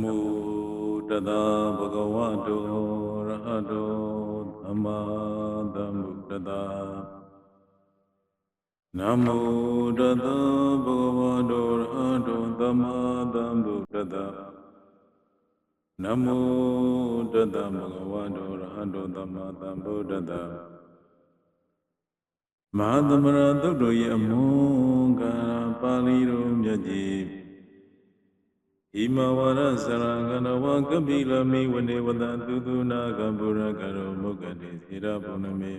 မုတတဗုဒ္ဓဝါတောရဟတောသမ္မာသမ္ဗုဒ္ဓတ္တနမုတတဗုဒ္ဓဝါတောရဟတောသမ္မာသမ္ဗုဒ္ဓတ္တနမုတတဗုဒ္ဓဝါတောရဟတောသမ္မာသမ္ဗုဒ္ဓတ္တမဟာသမရသုတ်တို့၏အမွန်ကာပါဠိတော်မြတ်ကြီး ဣမဝရစရံကနဝကပိလမိဝနေဝတံသူသူနာကံပုရကရောမုက္ကတိစေရပုဏ္ဏမေ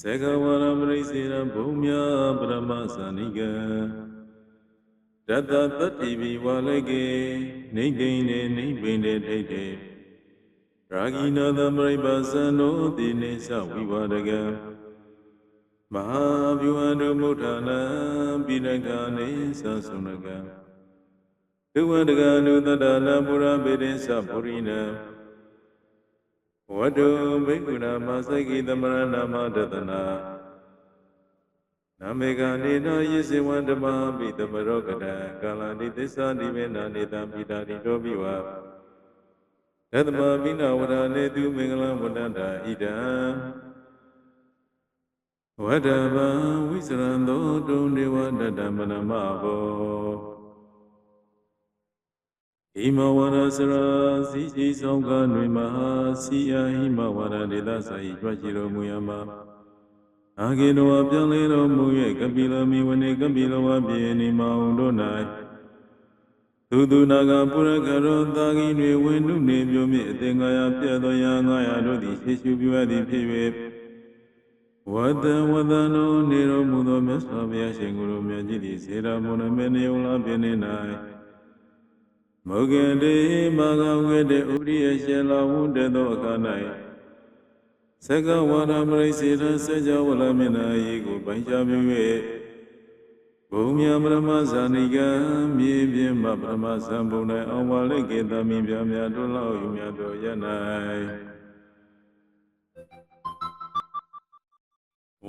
စေကဝရပရိစေရဘုံမြပရမသဏိကတတတတ္တိဘိဝါလေကေနေကိန်နေနေပိန်နေထိတ်တေရာဂိနာသမရိပါစံတို့တိနေသဝိဝါဒကံမဟာဗျူဟတုမုဋ္ဌာနံပိဏကနေသသုဏကံ ဒုဝတကနုတတနာပုရပေတိသပုရိနံဝတ္တုဘိက္ခုနာမသကိသမရဏမတတနာနမေကနေနောယေစေဝံဓမ္မပိတမရောကတံကာလတိသစ္စာတိမေနာနေတံပိတာတိတောပိဝသတ္တမပိနဝရနေတုမင်္ဂလဝတ္တန္တာဣဒံဝတ္တဗံဝိစရံသောတုံဒေဝတတ္တမနမဘော ဣမဝရစရာစီစီဆောင်ကတွင်မဟာစီယဟိမဝရဒေသစာဤကြွရှိတော်မူရမှာအာဂေနောအပြောင်းလဲတော်မူ၍ကပိလမိဝနေကပိလဝပြေနိမောင်တို့၌သူသူနာကပုရကရောသာဂိတွင်ဝိနုနေမျိုးမြင့်အသင်္ကာယပြတ်သောရာငါရတို့သည်ရှေရှုပြုအပ်သည်ဖြစ်၍ဝတ္တဝတ္တနောနေတော်မူသောမြတ်စွာဘုရားရှင်ကိုယ်တော်မြတ်ကြီးသည်စေရမုန်မေနေုံလာပြနေ၌ မောဂတေမာဂဝေတေဥရိယရှင်လာဝုတေသောအခါ၌သက္ကဝါဒမရိစေတစေကြဝလမျက်နာဤကိုပိုင်ချပြု၍ဘုံမြပရမဇာနိကံမြေပြင်းမပရမဇံဘုံ၌အောင်ပါလိကေတမိပြမြတ်တို့လောက်ယူမြတ်တို့ရ၌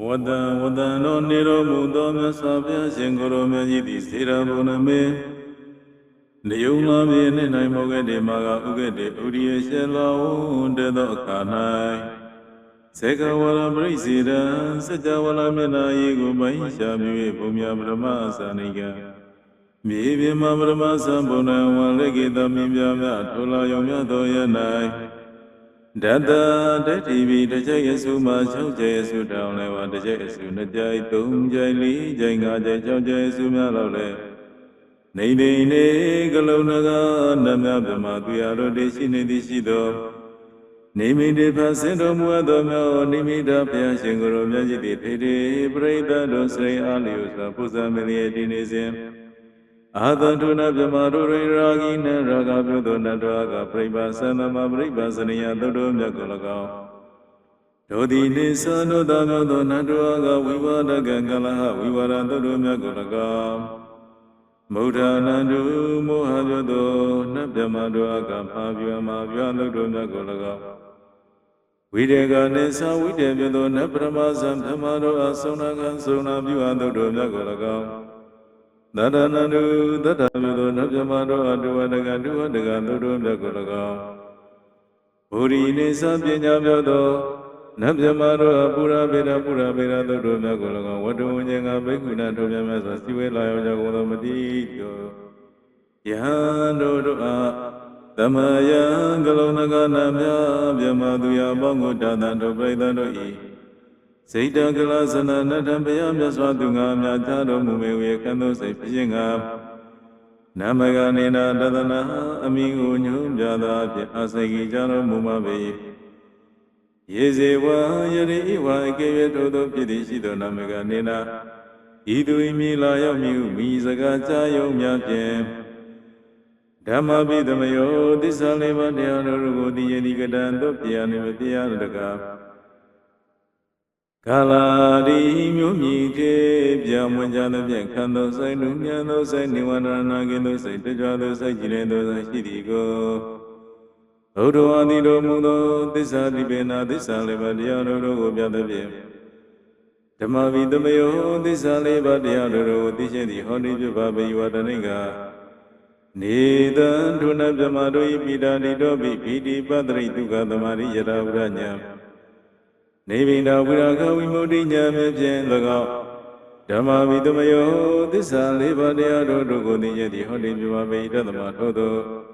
ဝတ္တဝတ္တနောနေတော်မူသောမြတ်စွာဘုရားရှင်ကိုယ်တော်မြတ်ကြီးသည်စေရဘုံနမေ နေယုံလာပြေနေနိုင်မောခဲ့တဲ့မာကဥခဲ့တဲ့ဥရိယရှေလောင်းတဲ့သောအခါ၌စေကဝရပရိစေတံစัจ java လာမျက်နာယေကိုပိုင်ရှာမြ၍ဘုံမြပရမသာနိကမြေပြင်မှာပရမသံဘုံနံဝါလက်ကေတမင်းပြမြထိုလာယုံမြသောယ၌ဒတ္တတတိဘိတကြိုက်ရစုမှာ၆ကြိုက်ရစုတောင်းလဲဝတကြိုက်ရစုနှစ်ကြိုက်သုံးကြိုက်လေးကြိုက်ငါးကြိုက်၆ကြိုက်ရစုများတော့လဲ နေနေနေကလုံးနကနမဗမသူရတို့တရှိနေသည်ရှိသောနေမိတေဖဆင်တော်မူအပ်သောမြောနိမိတဘုရားရှင်ကိုယ်တော်မြတ်ကြီးသည်ဖေတေပရိသတ်တို့စိတ်အားလျော်စွာပုဇာမလျက်တည်နေစဉ်အာသတုနဗြဟ္မာတို့ရိရာဂိနရာဂပြုသောနတ္တဝကပြိပါသန္တမပြိပါစနိယသုတ္တမြတ်ကို၎င်းဒုတိနိသနုတမြောသောနတ္တဝကဝိဝါဒကံကလဟဝိဝါဒသုတ္တမြတ်ကို၎င်း မုဒ္ဒနန္တုမောဟပြောသောနတ်မြမတို့အကဖာပြမပြလုတ်တို့မြတ်ကို၎င်းဝိတေကနေသဝိတေပြောသောနတ်ပရမဇံဓမ္မတို့အဆုံးနာကံဆုံးနာပြုအပ်တို့တို့မြတ်ကို၎င်းသတ္တနန္တုသတ္တပြောသောနတ်မြမတို့အတုဝတကတုဝတကတို့တို့မြတ်ကို၎င်းဘူရိနေသပညာပြောသော နတ်မြမတို့အပူရာပေရပူရာပေရသုတ်တို့မြတ်ကို၎င်းဝတ္တဝဉ္ဇင်ကဘိက္ခုနာတို့မြတ်မြတ်စွာစီဝဲလာရောက်ကြကုန်သောမတိကျော်ယဟန်တို့တို့အားသမယံကလုံးနကနာမြမြမသူရပေါင်းကိုတာတန်တို့ပြိသတို့ဤစိတ်တကလသနနတံဘယမြတ်စွာသူငါမြတ်သားတော်မူမေဝေကံသောစိတ်ဖြစ်ငါနမကနေနာတဒနာအမိကိုညွှန်ပြသာဖြင့်အစိကိကြတော်မူမှာပေ၏ ယေဇေဝယရိဝအကေယထိုသောဖြစ်သည်ရှိသောနာမကနေနာဤသူဤမိလာရောက်မိဟုမိစကားကြားယုံများဖြင့်ဓမ္မပိသမယောသစ္စာလေးပါးတရားတော်ကိုသိရသည်ကတံတို့ပြရနေမပြရတကားကာလာဒီမျိုးမြည်သေးပြောင်းဝင်ကြသဖြင့်ခံသောစိတ်နုမြန်သောစိတ်နိဝရဏနာကင်းသောစိတ်တကြွသောစိတ်ကြည်လင်သောစိတ်ရှိသည်ကို ဘုဒ္ဓဝါဒီတော်မူသောသစ္စာတိပေနာသစ္စာလေးပါးတရားတော်တို့ကိုပြသဖြင့်ဓမ္မဝိတမယောသစ္စာလေးပါးတရားတော်တို့ကိုသိရှိသည်ဟောဒီပြုပါပေဝတ္တနိက နေတံဒုနဗြဟ္မာတို့ဤပိတာတိတောပိပိတိပတ္တိဒုက္ခသမารိယတာဝရညာနေဗိန္ဒဝိရာခဝိမု ക്തി ညာမြဖြင့်၎င်းဓမ္မဝိတမယောသစ္စာလေးပါးတရားတို့တို့ကိုသိရသည်ဟောတိပြပါပေတသမထို့သော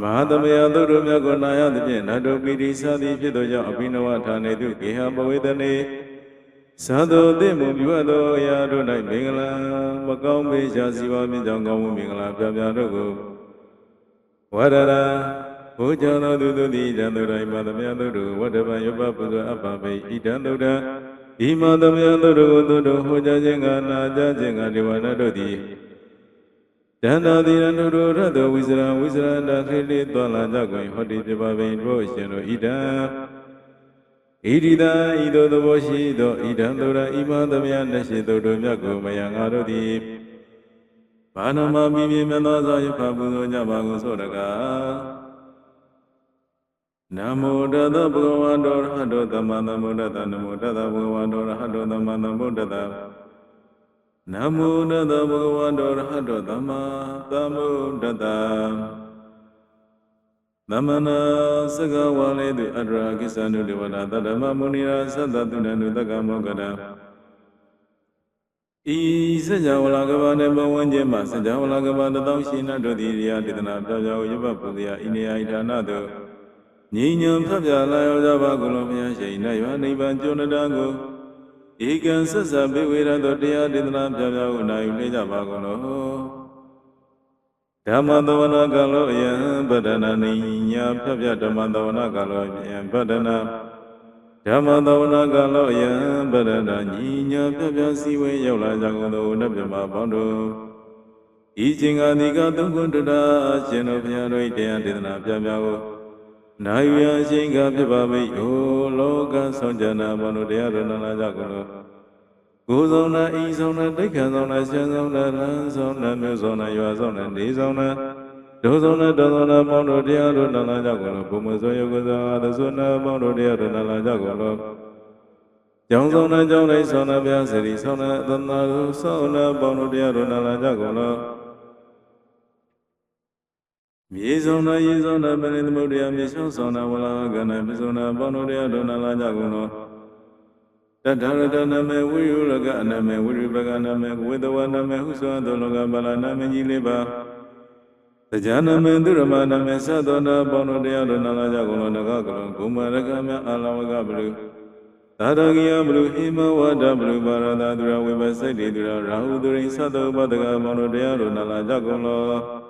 မဟာသမယတို့တို့မြတ်ကိုနာရသဖြင့်နတ်တို့ပိတိစသည်ဖြစ်သောကြောင့်အဘိနဝဌာနေတုကေဟပဝေတနေသာသောတိမူပြုအပ်သောအရာတို့၌မင်္ဂလာမကောင်းပေရှားစီပါမြင့်ကြောင်းကောင်းမှုမင်္ဂလာပြပြတို့ကိုဝရရာဘုရားသောသူတို့သည်တန်သူတိုင်းပါသမယတို့တို့ဝတ္တပံယပပုဇ္ဇအပ္ပပေဣတံတုဒ္ဒဒီမသမယတို့တို့ကိုတို့ဟောကြားခြင်းကနာကြားခြင်းကဒီဝနတို့သည် တန္တာတိရနုရောရတောဝိစရဝိစရတခေတိတောလာကြကွင်ဟောတိပြပါပင်တို့ရှင်တို့ဣဒံဣတိတံဤသို့သဘောရှိသောဣဒံတုရဣမသမယနှရှိသောတို့မြတ်ကိုမယံငါတို့သည်ဘာနမမိမိမြတ်သောသောယဖပူဇော်ကြပါကုန်ဆိုတကားနမောတတဘဂဝန္တောရဟတောသမ္မာသမ္ဗုဒ္ဓတ္တနမောတတဘဂဝန္တောရဟတောသမ္မာသမ္ဗုဒ္ဓတ္တ နမောတတဘဂဝန္တောရဟတောသမ္မာသမ္ဗုဒ္ဓတ္တသမနာစကဝါလေတုအတ္တရာကိစ္ဆန္တုတေဝတာတတ္တမမုနိရာသတ္တတုဏနုတက္ကမောကတံဤစัจ java လာကဘာနေဘဝဉ္ဇမှာစัจ java လာကဘာတသောရှိနတို့သည်ရိယတေသနာပြောကြောယဘပုဒ္ဒရာဣနေယဣဌာနတို့ညီညံဖျက်ပြလာရောကြပါကုန်လောဘုရားရှိခိုးရွာနိဗ္ဗာန်ကျွန်းတံကို ဧကံဆက်ဆံဘေဝေရသောတရားဒေသနာပြောပြကိုနိုင်ယူနေကြပါကုန်လောဓမ္မသဝနာကလောယံဗဒနာနိညာဖျက်ပြဓမ္မသဝနာကလောယံဗဒနာဓမ္မသဝနာကလောယံဗဒနာညီညာဖျက်ပြစီဝေရောက်လာကြကုန်သောနတ်မြမပေါင်းတို့ဤခြင်းကဒီကသုံးခုတတာအရှင်တို့ဘုရားတို့၏တရားဒေသနာပြပြကို နာယူရရှိန်ကဖြစ်ပါမိ။အိုလောကဆောင်ကြနာမနုတရားရဏနာကြကုန်လို့ကိုယ်ဆောင်နာဤဆောင်နာတိတ်ခံဆောင်နာဆင်းဆောင်နာလမ်းဆောင်နာမြို့ဆောင်နာရွာဆောင်နာနေဆောင်နာဒုဆောင်နာတောဆောင်နာမောင်တို့တရားတို့နာလာကြကုန်လို့ဘုံမဆိုယုကသာသသုနာမောင်တို့တရားတို့နာလာကြကုန်လို့ကျောင်းဆောင်နာကျောင်းလိုက်ဆောင်နာဗျာစရီဆောင်နာသနာတို့ဆောင်နာပေါင်တို့တရားတို့နာလာကြကုန်လို့ မြေဆောင်နာရေဆောင်နာပရိသမုဒ္ဒရာမြေရှောင်းဆောင်နာဝလာကနာမြေဆောင်နာပေါင်းတို့တရားတို့နာလာကြကုန်သောတတ္ထရတနမေဝိရုလကအနမေဝိရုပကနမေဝေတဝနမေဟုသောသောလောကပါဠနာမကြီးလေးပါတရားနာမေသူရမနာမေသသောနာပေါင်းတို့တရားတို့နာလာကြကုန်သောနဂကလုံးဂုမရကမြအာလဝကဘလူသာရဂိယဘလူဟိမဝဒဘလူပါရသာသူရဝိပစိတ်တေသူရရာဟုသူရိသသောပတကပေါင်းတို့တရားတို့နာလာကြကုန်သော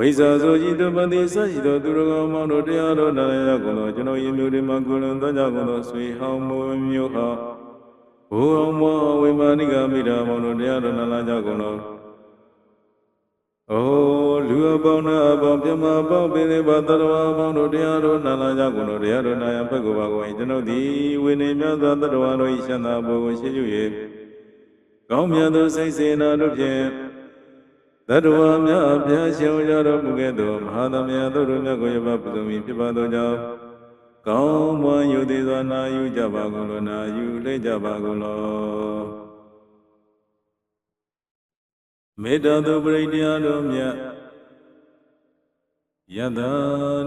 ဝိဇာဆိုကြည်တပတိစရှိသောသူတော်ကောင်းမောင်တို့တရားတော်နာရကုန်သောကျွန်တော်ယမျိုးတွေမှာကိုယ်လုံးသောကြကုန်သောဆွေဟောင်းမိုးမျိုးဟောဘုံမောဝိမာနိကမိတာမောင်တို့တရားတော်နာလာကြကုန်သောအိုလူအပေါင်းနာအပေါင်းပြမပေါင်းပင်လေပါတတော်အပေါင်းတို့တရားတော်နာလာကြကုန်သောတရားတော်နာယဖက်ကိုပါကိုကျွန်ုပ်သည်ဝိနေမြတ်သောတတော်တို့၏ရှန္တာဘုံကိုရှိကျ၍ကောင်းမြတ်သောစိတ်စေနာတို့ဖြင့် တတဝါများအဖျားရှင်ကြတော်မူခဲ့သောမဟာသမယတို့တို့မြတ်ကိုယပပစုံမီဖြစ်ပါသောကြောင့်ကောင်းမွန်ယူသေးစွာနာယူကြပါကုန်လောနာယူလိမ့်ကြပါကုန်လောမေတ္တာသူပရိတရားတော်မြတ်ယတ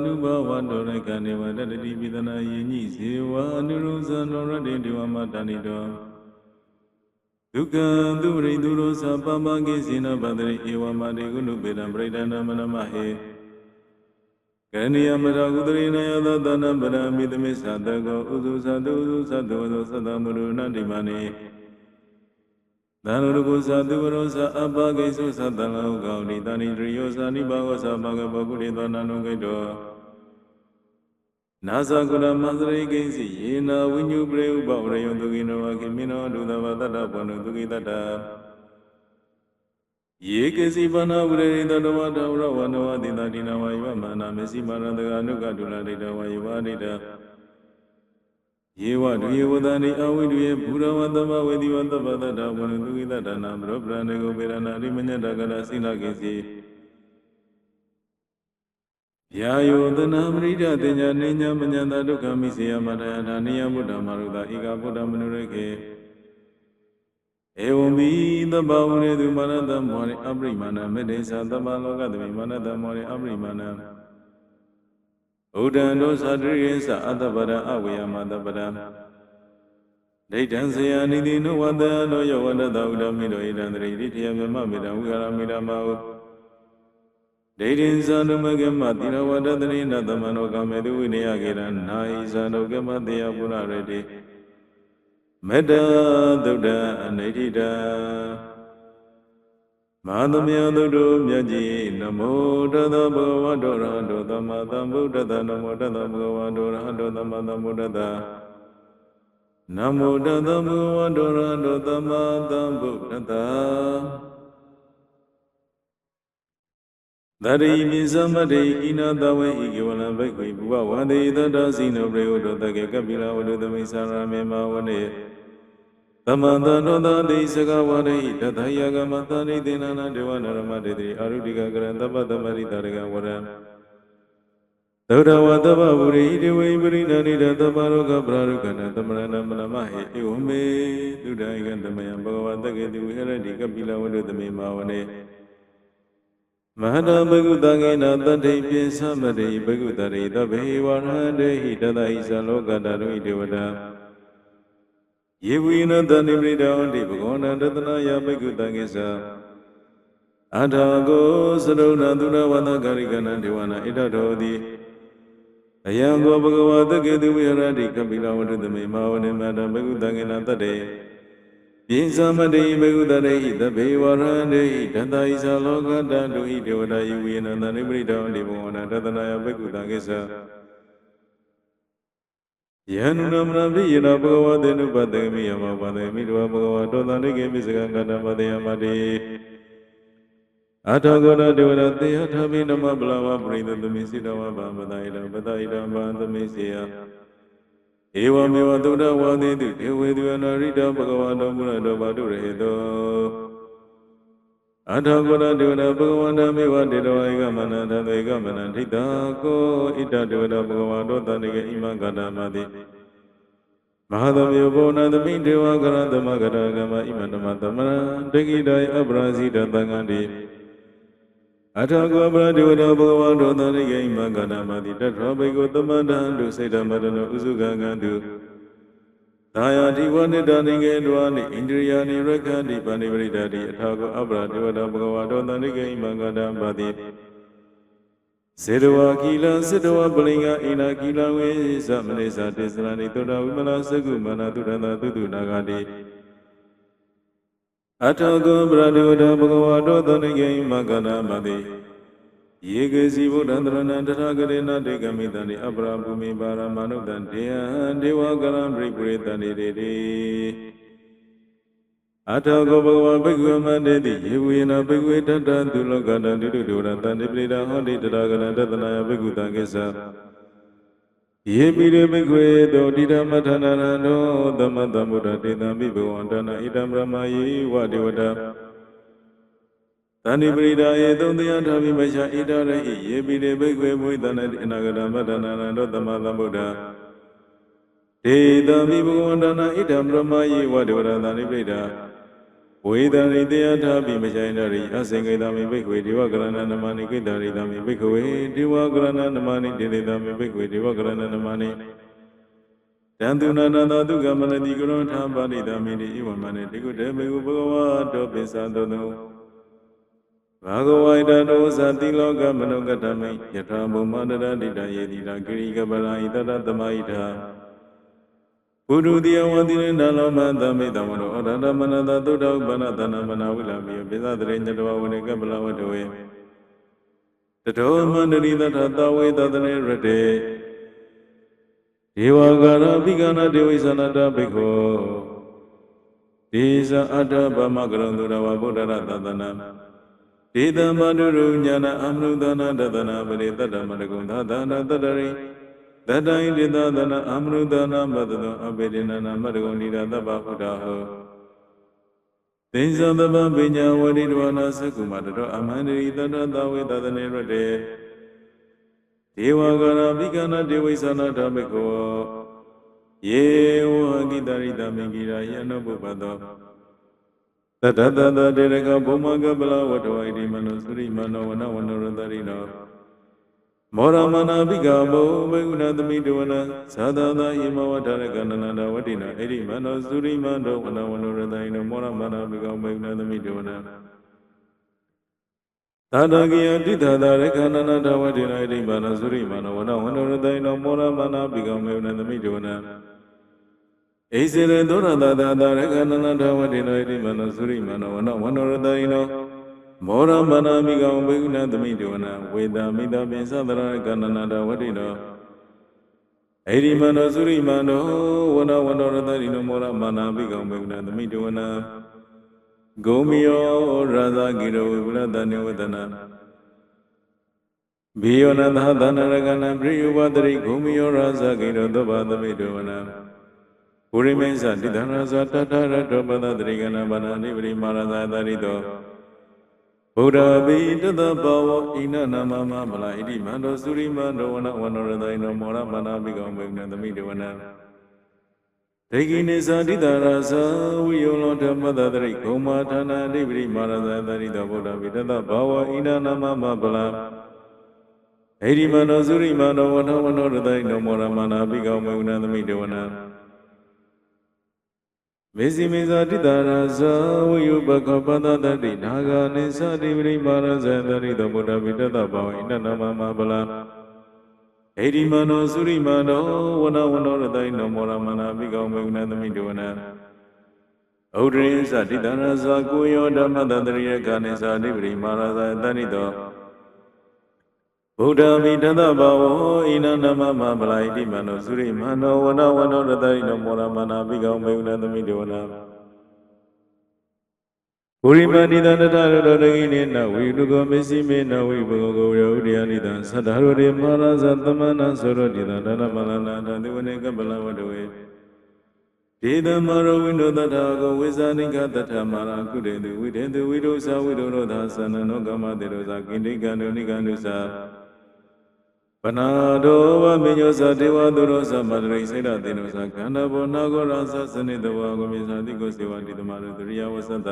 နုဘဝတော်ရကနေဝတတတိပိသနာယဉ်ညိဇေဝအနုရုဇံတော်ရတေဒေဝမတဏိတော် ဒုက္ခံသူရိသူရောသပမကိစေနပတရိဧဝမတေကုဏုပေတံပရိဒဏမနမဟေကရဏီယမရကုတရိနယသတနပရမိသမိသတကောဥစုသတုဥစုသတောသောသတ္တမရုဏတိမနေသံရကုသတုဝရောသအပကိသုသတ္တလောကောတိတဏိတရိယောသနိဘာဝသဘာဂဘကုရိသောနန္ဒုကိတော နာသကုလမန္တရိကိစီယေနာဝိညုပရေဥပဝရယောသူကိနောဝခိမိနောဒုသဝတ္တဘောနုသူကိတတ္တယေကစီပနာဝရေတတဝတဝရဝနဝတိတတိနဝယဝမနာမစီမာရတကအနုကဒုလဒိတဝယဝဒိတယေဝဒုယေဝတန္တိအဝိဒုယေဘူရဝတ္တမဝေတိဝတ္တပတ္တဘောနုသူကိတတ္တနာဘရောပရဏေကိုပေရဏရိမညတကရစိနာကိစီ ယာယောသနာပရိဒတင်ညာနေညာမညာတာဒုက္ခမိစေယမတယထာနိယဗုဒ္ဓမာရုတာဧကဗုဒ္ဓမနုရခေဧဝံမိသဗ္ဗဝရေတုမာနတမောရိအပရိမာဏမေတ္တေသသမ္မာလောကတမိမာနတမောရိအပရိမာဏဥဒ္ဒံတို့သတ္တရိသအတ္တပရအဝေယမတပရဒိဋ္ဌံဇေယနိတိနုဝတ္တနောယောဝတ္တဥဒ္ဓမိတောဣဒံတရိတိထေယမြမမေတံဝိဟာရမိရမဟု ဒိဋ္ဌိဇာနုမကေမတိရဝတ္တတရိနသမနောကမေတုဝိနယကေရနာဟိဇာနုကေမတေယပုရရတိမေတ္တာသုဒ္ဓအနိဋ္ဌိတမဟာသမယသုဒ္ဓမြတ်ကြီးနမောတသဗ္ဗဝတ္တောရဟတောသမ္မာသမ္ဗုဒ္ဓတ္တနမောတသဗ္ဗဝတ္တောရဟတောသမ္မာသမ္ဗုဒ္ဓတ္တနမောတသဗ္ဗဝတ္တောရဟတောသမ္မာသမ္ဗုဒ္ဓတ္သရိမိသမတေဣနာတဝေဣကေဝလံဘိက္ခွေဘုဘဝန္တိသတ္တစိနောပရိယုတောတကေကပိလဝတ္တသမိသရမေမဝနေသမန္တနောတတိစကဝရိတထယကမသရိတေနနာဒေဝနရမတေတိအာရုတိကကရံတပ္ပသမရိတာရကဝရံသုဒ္ဓဝတ္တဗဝရိတေဝိပရိဏနိဒတပ္ပရောကပရရုကဏသမရဏမနမဟေဧဝမေသုဒ္ဓဧကတမယံဘဂဝတကေတိဝိဟရတိကပိလဝတ္တသမိမဝနေ မဟာတဘဂုတငေနတတ္ထိပိသမတိဘဂုတရိတဘေဝရဟန္တေဟိတတဟိသလောကတရုဣတေဝတံယေဝိနတနိပရိတောတိဘဂဝန္တတနာယဘဂုတငေသအထာကိုသရုဏသုရဝတ္တကာရိကနဒေဝနာဣတတော်တိအယံကိုဘဂဝတကေတုဝိဟရတိကပိလဝတ္တသမေမဝနေမတဘဂုတငေနတတ္တေ ပိသမတိဘေကုတရေဟိတဘေဝရန္တေဟိတတဣဇာလောကတတုဟိဒေဝတာယဝေနန္တနိပရိတောတိဘဝနာတတနာယဘေကုတကိစ္စယန္နုနမနပိယနာဘဂဝတေနုပတေမိယမပတေမိတဝဘဂဝတောတန္တိကေမိစကံကတမတေယမတိအထောဂောရဒေဝရတေယထဘိနမပလဝပရိသသမိစိတဝဗမတဣဒံပတဣဒံဘာသမိစေယ ဧဝမေဝသုဒ္ဓဝါသေတုဒေဝေသူအနာရိတဘဂဝါတောမူရတောဘာတုရေတောအထာဂောရဒေဝနာဘဂဝန္တမေဝတေတောဧကမနန္တသေကမနန္ထိတာကိုဣတဒေဝနာဘဂဝါတောတဏိကေဣမံကတာမတိမဟာသမယောဘောနာသမိဒေဝကရသမကရကမဣမန္တမသမရတကိတယအပရာဇိတသံဃံတိ အထာဂောပရဒေဝနာဘဂဝန္တောတဏိကေဣမံကတာမတိတထရောဘေကိုသမန္တံတုစေတမတနောဥစုကံကံတုသာယာတိဝနိတနိကေတောနိဣန္ဒြိယာနိရက္ခန္တိပဏိပရိဒတိအထာဂောအပရဒေဝနာဘဂဝါတောတဏိကေဣမံကတာမတိစေတဝါကီလစေတဝါပလင်္ဂအိနာကီလဝေသမနေသာတေသနာနိသုဒ္ဓဝိမလသကုမနာတုရဏသုတုနာဂတိ အထောကောပရဒေဝဒဘဂဝါတောသနိကေမကနာမတိယေကေစီဗုဒ္ဓံတရဏံတထာဂရေနတေကမိတံဒီအပရာဘူမိပါရမနုတံတေယံဒေဝကရံပရိပုရိတံတေတေအထောကောဘဂဝါဘိက္ခုမန္တေတိယေဝေနဘိက္ခုတတ္တသုလောကတံဒုတုဒုရတံတိပရိဒဟောတိတထာဂရံတတနာယဘိက္ခုတံကိစ္စ ယေပိရဘိက္ခွေတောတိဓမ္မဌာနာရတောသမတ္တမုဒ္ဒတေတံမိဘဝန္တနာဣတံဗြဟ္မာယေဝဒေဝတာတဏိပရိဒါယေသုံးတရားထာမိမရှာဣဒရဟိယေပိရဘိက္ခွေမွိတနာအနာဂတမတ္တနာရတောသမသမ္ဗုဒ္ဓဒေတံမိဘဝန္တနာဣတံဗြဟ္မာယေဝဒေဝတာတဏိပရိဒါ ဝေဒရိတရားထာပိမချိုင်တရိအစင်ကေတမိဘိက္ခွေဒေဝကရဏနမနိကိတရိတမိဘိက္ခွေဒေဝကရဏနမနိတေတေတမိဘိက္ခွေဒေဝကရဏနမနိတန်တုနာနန္တသုကမနတိကရောထာပါဏိတမိတိဣဝမနေတိကုတေမေဟုဘဂဝါတောပိသသောတုဘာဂဝိတတောသတိလောကမနုကတမိယထာဘုံမန္တရတိတယေတိတာဂရိကပလာဣတတသမဣထာ ပုရုတိယဝတိရဏလောမသမိတမနောအရဟတမနတသုဒ္ဓဥပ္ပနတနာမနာဝိလာမိယပိသတရေညတဝဝနေကပလဝတဝေတတောမန္တရိတထသဝေတတနေရတေဒေဝကာရပိကနာဒေဝိသနာတဘိက္ခောဒေဇအတ္တဗမကရုံသူရဝဗုဒ္ဓရတတနာဒေတံမတုရုညာနာအမနုဒနာတတနာပရိတတ္တမတကုံသာသနာတတရိ တတိုင်ဒေသသနာအမနုဒနာမတသောအပေဒနာနာမတကုံလိရသဗ္ဗဗုဒ္ဓဟောသင်္ဇံတပံပညာဝရိတဝနာသကုမတတောအမန္တရိတတသဝေတသနေရတေဒေဝဂရမိကနာဒေဝိသနာဓမ္မိကောယေဝဟကိတရိတမင်္ဂိရာယနောပုပ္ပတောတတတတတေရကဘုမကပလဝတ္တဝိတိမနောသုရိမနောဝနဝနောရတရိနော မောရမနာပိကဘောဘေကုဏသမိတဝနသာသာသာဣမဝတ္တရကနန္ဒဝတ္တိနာဣရိမနောသုရိမနောဝနဝနောရတရိနောမောရမနာပိကဘေကုဏသမိတဝနသာတကိယတိသာသာရခန္နန္ဒဝတ္တိနာဣရိမနောသုရိမနောဝနဝနောရတရိနောမောရမနာပိကဘေကုဏသမိတဝနဣစေရသောရတသာသာရခန္နန္ဒဝတ္တိနာဣရိမနောသုရိမနောဝနဝနောရတရိနော မောရမနာမိကံဘေကုဏသမိတဝနာဝေဒာမိတပင်သသရကန္နနာတဝတိနောအေရိမနောသုရိမနောဝနဝနောရတရိနောမောရမနာမိကံဘေကုဏသမိတဝနာဂုံမီယောရာဇဂိရဝေကုလတနေဝတနာဘိယောနသသနရကနပရိယဝတရိဂုံမီယောရာဇဂိရသောဘာသမိတဝနာပုရိမေသတိတရဇတတရတောပဒတရိကနာဘာနာနိပရိမာရဇာတရိတော ဗုဒ္ဓဘိတတဘာဝဣနနာမမမလာဣတိမန္တောသုရိမန္တောဝနဝနောရတိနောမောရမနာပိကောမေနသမိတဝနဒေဂိနေသာတိတာရသဝိယောလောဓမ္မတတရိဂုံမာဌာနာအဓိပတိမာရဇာတရိတောဗုဒ္ဓဘိတတဘာဝဣနနာမမပလာဣတိမန္တောသုရိမန္တောဝနဝနောရတိနောမောရမနာပိကောမေနသမိတဝန မေဇိမေဇာတိတာရာဇဝယုပကပတတတိနာဂာနိသတိပရိမာရဇံတရိတောဗုဒ္ဓဗိတတဘောဣနနမမပလံဣတိမနောသုရိမနောဝနဝနောရတိုင်နောမောရမနာပိကောမေကုဏသမိတဝနဩဒရိသတိတာရာဇကိုယောဓမ္မတတရိယကာနိသတိပရိမာရဇံတရိတော ဗုဒ္ဓမိတသဘာဝဣနနမမပလာဣတိမနောသုရိမနောဝနဝနောရတရိနောမောရမနာပိကောမေုဏသမိတေဝနာပုရိမဏိတန္တရရောတကိနေနဝိလူကောမစ္စည်းမေနဝိဘောဂောယောဥဒယနိတံသတ္တရောတိမဟာရဇသမဏသောရောတိတန္တရမလနာတသေဝနေကပလဝတဝေဒေသမရောဝိနောတထာကောဝိဇာနိကတထမရာကုတေတုဝိတေတုဝိဒုသဝိဒုရောသာသနနောကမတေရောသာကိဋ္ဌိကံဒုနိကံဒုသာ ပနာတောဝမေညောသတေဝသူရောသမတရိစေတတေနောသခန္ဓာဘောနာဂောရသစနိတဝါဂုမိသတိကိုစေဝတိတမရတရိယဝသတ္တ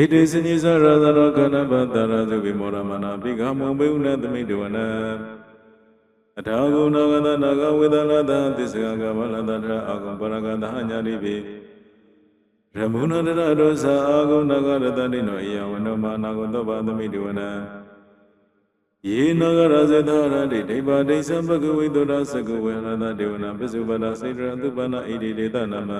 ဧတေစနိသရသရောခန္ဓာပတ္တရာသုဝိမောရမနာပိကမောဘေုဏသမိတဝနအထာဂုဏဂတနာဂဝေဒနာတသစ္စကကဗလတထအာဂုံပရကတဟညာတိပိရမုဏတရတောသအာဂုဏဂရတတိနောဧယဝနောမာနာဂုသောပါသမိတဝန ယေနဂရဇေသာရတိဒိဗ္ဗဒိသံဘဂဝိတောရသကဝေရတဒေဝနာပစ္စုပဒစေတရသုပနာဣတိဒေသနာမ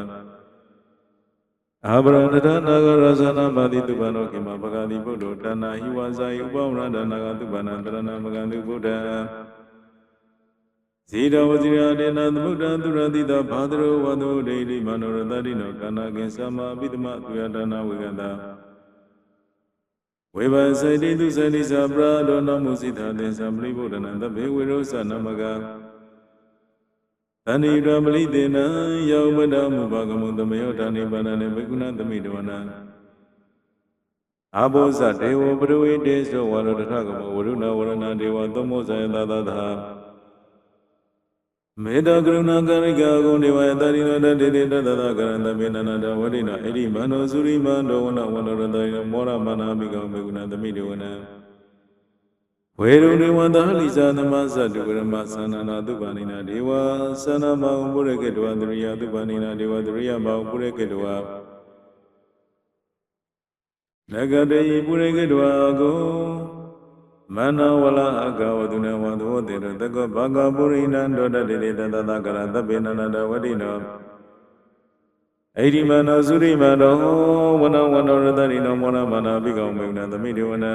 အာဗရဏတနာဂရဇနာမတိတုပနောကိမဘဂတိဗုဒ္ဓတဏဟိဝဇာယဥပဝရဒနာဂတုပနာတရဏမဂန္တုဗုဒ္ဓဇီရဝဇိရဒေနသမုဒ္ဒံသူရတိတဘာဒရောဝသောဒိဋ္ဌိမနောရတတိနောကာနာကိသမအပိတမသူယတနာဝေကတာ ဝေဘစေတိသူစေတိသပရာဒောနမုစိတာသင်္သပရိဗုဒ္ဓနံတဘေဝေရောသနမကသဏိရမလိတေနံယောမတမုဘဂမုသမယောဌာနိပါဏနေဘေကုဏသမိတဝနာအာဘောဇဒေဝပရဝေတေသောဝရတထကမောဝရုဏဝရဏဒေဝသောမောဇယတသသာ မေတ္တာကရုဏာကာရိကာဂုံဒေဝယတရိနောတတေတေတသသကရဏတမေနနာတဝရိနာဣတိမနောသုရိမန္တောဝနဝနရတယမောရမနာမိကောမေကုဏသမိတေဝနဝေရုံဒေဝတဟလိဇာသမသတုကရမသန္နနာတုပါဏိနာဒေဝသန္နမဝပုရကေတဝတရိယတုပါဏိနာဒေဝတရိယမဝပုရကေတဝနဂတေပုရကေတဝဂုံ မနောဝလအကဝတုနဝသောတေရတကောဘာဂပုရိဏံဒောတတိတတတကရသဗ္ဗေနန္တဝတိနောဣတိမနောသုရိမနောဝနဝနောရတရိနောမောရမနာပိကောမေနသမိတေဝန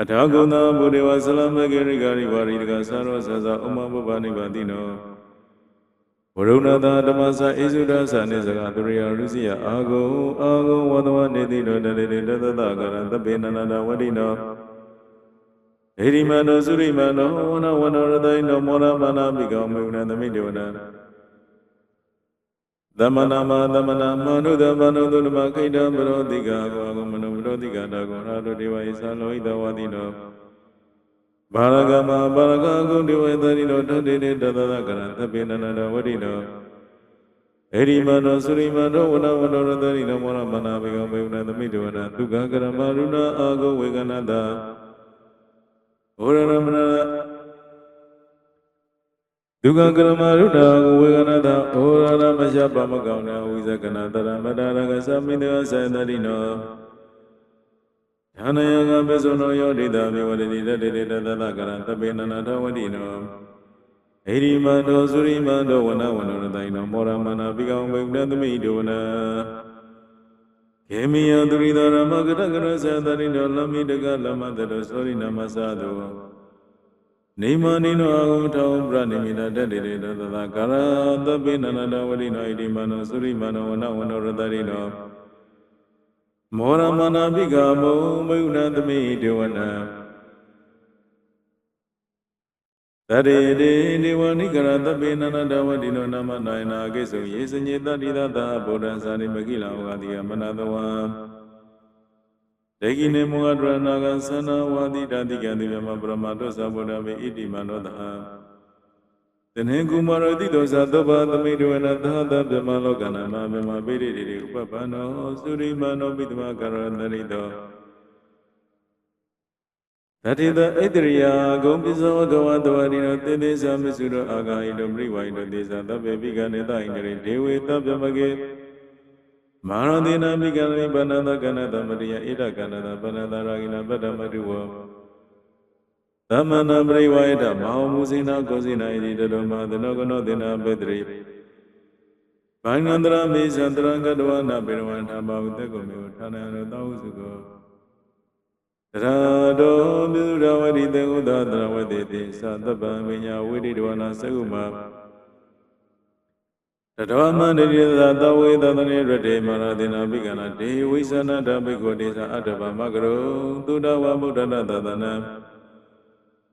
အထာဂုဏဘုရေဝဆလမဂေရိဂာရိဝရိတကသရောဆသဥမဘုဗ္ဗနိဗ္ဗာတိနောဝရုဏတာဓမ္မသဧစုဒသနိစကသူရိယရုစီယအာဂုအာဂုဝတဝနေတိတောတတိတတတကရသဗ္ဗေနန္တဝတိနော ဣရိမနောသုရိမနောဝနဝနောရတိနောမောရမနာမိကောမေုဏသမိတေဝနသမနာမသမနာမနုဒမနုသုလမခိတံဘရောတိကာကောမနုဘရောတိကာတာကောရာတောဒေဝဣသလောဟိတဝတိနောဘာရကမဘာရကဂုံဒေဝေတရိနောတတေတေတသသကရသဗ္ဗေနန္တဝတိနောဣအေရိမနောသုရိမနောဝနဝနောရတရိနမောရမနာဘေကမေဝနသမိတဝနဒုက္ခကရမရုဏအာဂဝေကနတဩရရမဏ ဒုက္ခကရမရုဏအာဂဝေကနတဩရရမရှပမကောင်းနဝိဇကနတရမတရကသမိတဝဆယတရိနောဌာနယကပစ္စုနောယောဒိတာမေဝတိတတေတတတကရံတပေနနာထဝတိနောဣရိမတောသုရိမတောဝနဝနရတိုင်နောမောရမနာပိကောဝေကုဏသမိတောနာ ခေမိယသူရိတော်ရမကတကရသတရိနောလမိတကလမတတောသောရိနမသတောနေမနိနောအဂုထောပရဏိမိတာတတေတေတတတကာရတပေနနာတဝတိနောဣရိမနောသုရိမနောဝနဝနရတရိနောမောရမနာပိကမောမေုဏသမိတောနာ တရေတေဒေဝနိကရတပေနနာတဝတိနောနမနာယနာကိစုယေစညေတတိတသာဗုဒ္ဓံသာရိမကိလဝါတိယမနတဝံဒေဂိနေမောဟဒရနာကသနာဝါတိတတိကံတိမြမပရမတောသဗုဒ္ဓမေဣတိမနောတဟံတနေကုမာရတိတောသသောဘာသမိတဝနသဟတဗမလောကနာမဗမပိရိတိဥပပန္နောသုရိမနောပိတမကရဏရိတော တတိတဣတရိယာဂုံပိဇောကဝတဝတိနောတေသေသမစုရောအာဂာဟိတောပရိဝိုင်တောသေသတဗ္ဗေပိကနေတဣန္ဒရိဒေဝေတဗ္ဗမကေမာရတိနာမိကနိဗ္ဗာနတကနတမရိယဣဒကနတပဏတရာဂိနပတ္တမတုဝသမဏပရိဝိုင်တမောမုစိနာကောစိနာဣတိတတောမသနောကနောသေနာပေတရိဘိုင်နန္တရမေသန္တရံကတဝနာပေရဝံဓမ္မဝတ္တကုမေဝဌာနံရောတောဟုစုကော တရာတောပြုရဝတိတေဥဒတရဝတိတိသတပ္ပံဝိညာဝိတိတဝနာသကုမတတော်မန္တရိသသဝေသတနေရတေမရတိနာပိကနာဒေဝိသနာတဘိက္ခောတေသအတ္တဗမကရောသုဒဝဗုဒ္ဓနာတသနံ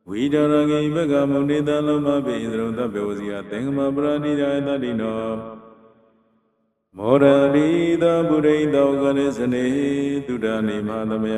ဝိဒရဂိမကမုန်တလောမပိဣသရုံသဗ္ဗေဝစီယသင်္ကမပရဏိယတတိနောမောရတိသဗုရိတောကရေစနေသုဒ္ဓနိမသမယ